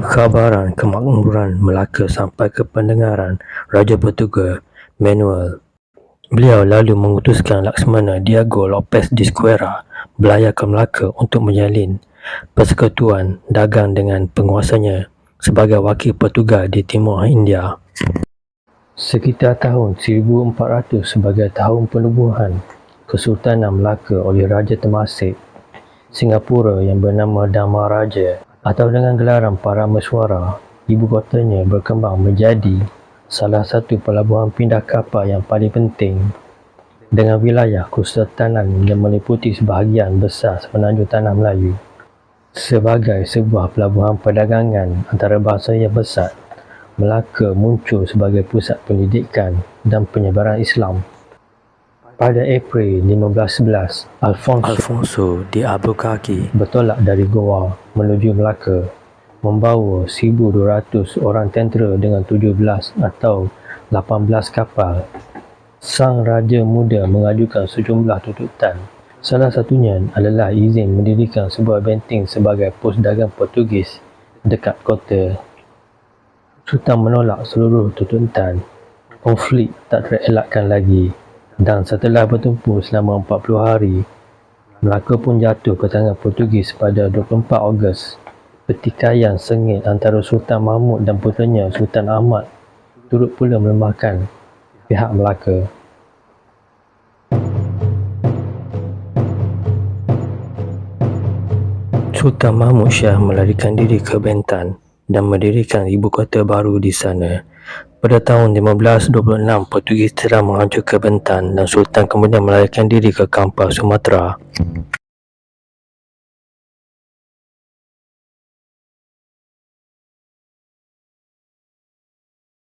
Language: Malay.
Kekhabaran kemakmuran Melaka sampai ke pendengaran Raja Portugal Manuel. Beliau lalu mengutuskan Laksamana Diego Lopez de Esquerra belayar ke Melaka untuk menjalin persekutuan dagang dengan penguasanya sebagai wakil Portugal di Timur India. Sekitar tahun 1400 sebagai tahun penubuhan Kesultanan Melaka oleh Raja Temasek, Singapura yang bernama Dhamaraja atau dengan gelaran para mesuara, ibu kotanya berkembang menjadi salah satu pelabuhan pindah kapal yang paling penting dengan wilayah kesultanan yang meliputi sebahagian besar semenanjung Tanah Melayu. Sebagai sebuah pelabuhan perdagangan antarabangsa yang besar, Melaka muncul sebagai pusat pendidikan dan penyebaran Islam. Pada April 1511, Alfonso, Alfonso di Albuquerque bertolak dari Goa menuju Melaka membawa 1,200 orang tentera dengan 17 atau 18 kapal. Sang Raja Muda mengajukan sejumlah tuntutan. Salah satunya adalah izin mendirikan sebuah benteng sebagai pos dagang Portugis dekat kota. Sultan menolak seluruh tuntutan. Konflik tak terelakkan lagi dan setelah bertumpul selama 40 hari, Melaka pun jatuh ke tangan Portugis pada 24 Ogos. Pertikaian sengit antara Sultan Mahmud dan putranya Sultan Ahmad turut pula melemahkan pihak Melaka. Sultan Mahmud Shah melarikan diri ke Bentan dan mendirikan ibu kota baru di sana. Pada tahun 1526, Portugis telah menghancurkan Bentan dan Sultan kemudian melarikan diri ke Kampar, Sumatera.